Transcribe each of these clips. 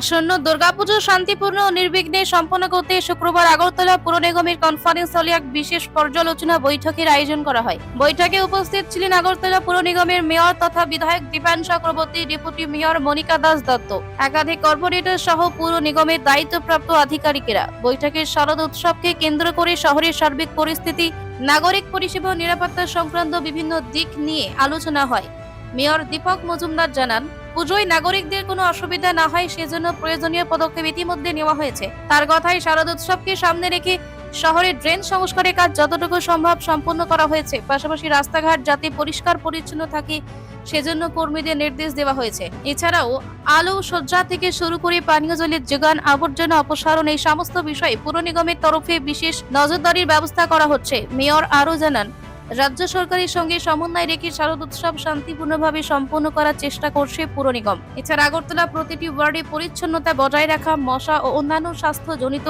আসন্ন দুর্গাপুজো শান্তিপূর্ণ ও নির্বিঘ্নে সম্পন্ন করতে শুক্রবার আগরতলা পুর নিগমের কনফারেন্স হলে এক বিশেষ পর্যালোচনা বৈঠকের আয়োজন করা হয়। বৈঠকে উপস্থিত ছিলেন আগরতলা পুর নিগমের মেয়র তথা বিধায়ক দীপায়ন চক্রবর্তী, ডেপুটি মেয়র মনিকা দাস দত্ত। একাধিক কর্পোরেটর সহ পুর নিগমের দায়িত্বপ্রাপ্ত আধিকারিকেরা। বৈঠকের শারদ উৎসবকে কেন্দ্র করে শহরের সার্বিক পরিস্থিতি, নাগরিক পরিষেবা নিরাপত্তা সংক্রান্ত বিভিন্ন দিক নিয়ে আলোচনা হয়। মেয়র দীপক মজুমদার জানান পুজোয় নাগরিকদের কোনো অসুবিধা না হয়, সেজন্য প্রয়োজনীয় পদক্ষেপ ইতিমধ্যে নেওয়া হয়েছে। তার কথাই শারদ উৎসবকে সামনে রেখে শহরের ড্রেন সংস্কারের কাজ যতটুকু সম্ভব সম্পন্ন করা হয়েছে। পাশাপাশি রাস্তাঘাট যাতে পরিষ্কার পরিচ্ছন্ন থাকে, সেজন্য কর্মীদের নির্দেশ দেওয়া হয়েছে। এছাড়াও আলো সজ্জা থেকে শুরু করে পানীয় জলের যোগান, আবর্জনা অপসারণ এই সমস্ত বিষয়ে পুর নিগমের তরফে বিশেষ নজরদারির ব্যবস্থা করা হচ্ছে। মেয়র আরও জানান রাজ্য সরকারের সঙ্গে সমন্বয় রেখে শারদ উৎসব শান্তিপূর্ণভাবে সম্পন্ন করার চেষ্টা করছে পুর নিগম। এছাড়া আগরতলা প্রতিটি ওয়ার্ডে পরিচ্ছন্নতা বজায় রাখা, মশা ও অন্যান্য স্বাস্থ্যজনিত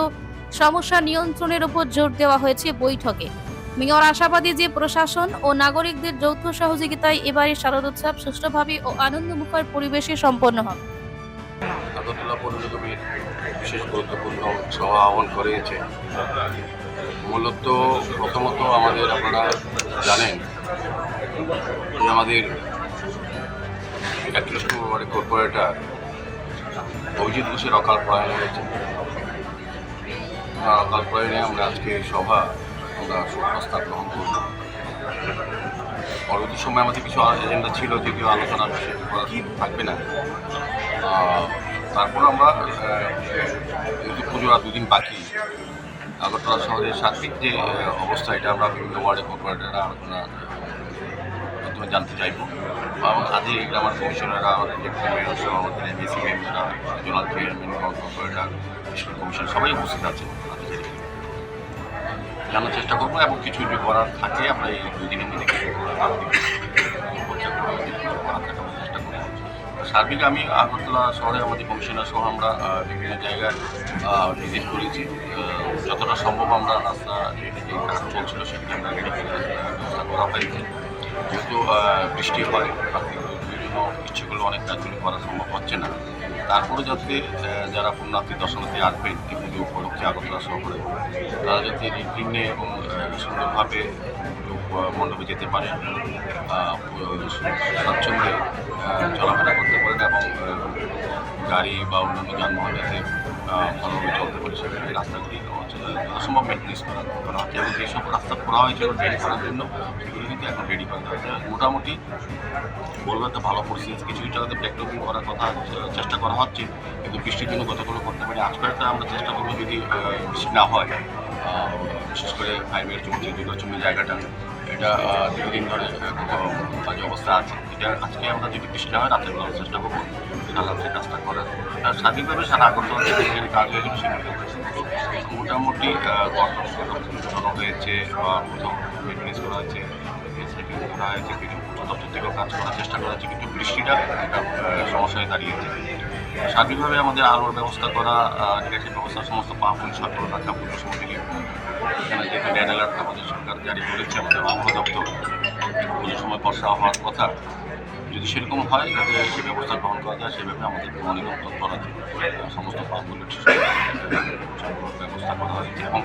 সমস্যা নিয়ন্ত্রণের উপর জোর দেওয়া হয়েছে বৈঠকে। মেয়র আশাবাদী যে প্রশাসন ও নাগরিকদের যৌথ সহযোগিতায় এবারে শারদ উৎসব সুষ্ঠুভাবে ও আনন্দমুখর পরিবেশে সম্পন্ন হবে। আগরতলা পৌর বিশেষ গুরুত্বপূর্ণ সভা আহ্বান করেছে মূলত প্রথমত আমাদের আপনারা জানেন যে আমাদের একত্রিশ নম্বর ওয়ার্ডের কর্পোরেটর অভিজিৎ ঘোষের অকাল প্রয়াণ হয়েছে অকাল প্রয়াণে আমরা আজকে সভা আমরা প্রস্তাব গ্রহণ করব। পরবর্তী সময় আমাদের কিছু এজেন্ডা ছিল যদিও করা থাকবে না। তারপর আমরা যেহেতু পুজোর দুদিন বাকি আগরতলা শহরের সার্বিক যে অবস্থা, এটা আমরা বিভিন্ন ওয়ার্ডে কর্পোরেটররা আলোচনা মাধ্যমে জানতে চাইব এবং আজকে আমার কমিশনাররা, আমাদের ডেপুটি মেয়র আমাদের এমএসি মেম্বাররা zonal chairman, corporator, school commission, সবাই উপস্থিত আছে। জানার চেষ্টা করব এবং কিছু যদি করার থাকে, আমরা এই দুই দিনের মধ্যে কিছু সার্বিক আমি আগরতলা শহরে আমাদের কমিশনার সহ আমরা বিভিন্ন জায়গায় ভিজিট করেছি। যতটা সম্ভব আমরা রাস্তা যে কাজ চলছিল সেখানে আমরা ব্যবস্থা করা হয়েছে। যেহেতু বৃষ্টি হয় প্রাকৃতিক দুর্যোগের জন্য ইচ্ছে করলে অনেক কাজগুলি করা সম্ভব হচ্ছে না। তারপরে যাতে যারা পুণ্যার্থী দর্শনার্থী আসবেন এই পুজো উপলক্ষে আগরতলা শহরে তারা যাতে নির্বিঘ্নে এবং সুন্দরভাবে মণ্ডপে যেতে পারে আহ, স্বাচ্ছন্দ্যে গাড়ি বা অন্যান্য যানবাহন যাতে ভালোভাবে চলতে পারে সেখানে রাস্তাগুলি যথাসম্ভব মেনটেন্স করা করা হচ্ছে। এবং যেসব রাস্তা করা হয়েছিল রেডি করার জন্য, সেগুলো কিন্তু এখন রেডি করা হচ্ছে মোটামুটি বলব একটা ভালো পরিস্থিতি কিছু কিছু জায়গাতে ব্যাকটপিং করার কথা চেষ্টা করা হচ্ছে, কিন্তু বৃষ্টির জন্য কতগুলো করতে পারি আজকে একটা আমরা চেষ্টা করব যদি বৃষ্টি না হয় বিশেষ করে ফাইভের চুমকি দুর্গাচুমকি জায়গাটা এটা দীর্ঘদিন ধরে বাজে অবস্থা আছে। এটা আজকে আমরা যদি বৃষ্টি হয়, রাতের বেলা চেষ্টা করব রাত্রে কাজটা করার। আর স্বাভাবিকভাবে সারা আগরতলা থেকে যে হয়েছিল সেগুলো মোটামুটি করানো হয়েছে, বা কোথাও মেনটেন্স করা হয়েছে করা হয়েছে, কিছু থেকেও কাজ করার চেষ্টা করা হয়েছে কিন্তু বৃষ্টিটা একটা সমস্যায় দাঁড়িয়েছে। স্বাভাবিকভাবে আমাদের আলোর ব্যবস্থা করা নিকাশি ব্যবস্থা সমস্ত পা পরিষ্কার করে রাখা সময় থেকে এখানে যেহেতু রেড অ্যালার্ট আমাদের সরকার জারি করেছে, আমাদের আবহাওয়া দপ্তর পুজোর সময় বর্ষা হওয়ার কথা। যদি সেরকম হয়, যাতে সে ব্যবস্থা গ্রহণ করা যায়, সেভাবে আমাদের অনেক তৎপর আছে সমস্ত পাম্পগুলো ব্যবস্থা করা হয়েছে। এবং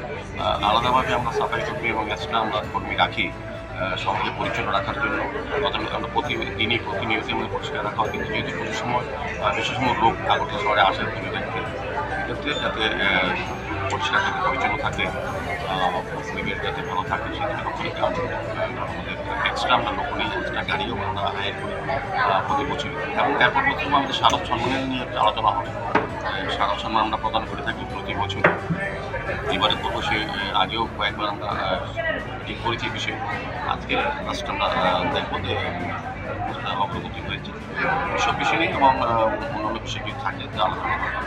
আলাদাভাবে আমরা সাফাই কর্মী এবং এক্সট্রা আমরা কর্মী রাখি। শহরকে পরিচ্ছন্ন রাখার জন্য। আমরা প্রতিদিনই প্রতিনিয়ত আমাদের পরিষ্কার রাখা হয় কিন্তু যেহেতু পুজোর সময় আহ, বেশি সময় লোক আগরতলা শহরে আসে দেখতে সেক্ষেত্রে যাতে পরিষ্কার থাকে পরিচ্ছন্ন থাকে পরিবেশ যাতে ভালো থাকে আহ, আমাদের এক্সট্রা আমরা লোক নিই এক্সট্রা গাড়িও আমরা হায়ার করি প্রতি বছর এবং এরপর প্রথমে আমাদের শারদ সম্মানের নিয়ে একটা আলোচনা আহ, শারদ সম্মান আমরা প্রদান করে থাকি প্রতি বছর এবারে করব সে আগেও কয়েকবার আমরা ঠিক করেছি এই বিষয়ে আজকে রাষ্ট্র আমরা আহ, দেখব যে অগ্রগতি হয়েছে এসব বিষয় এবং অন্যান্য বিষয় থাকে আলোচনা করা।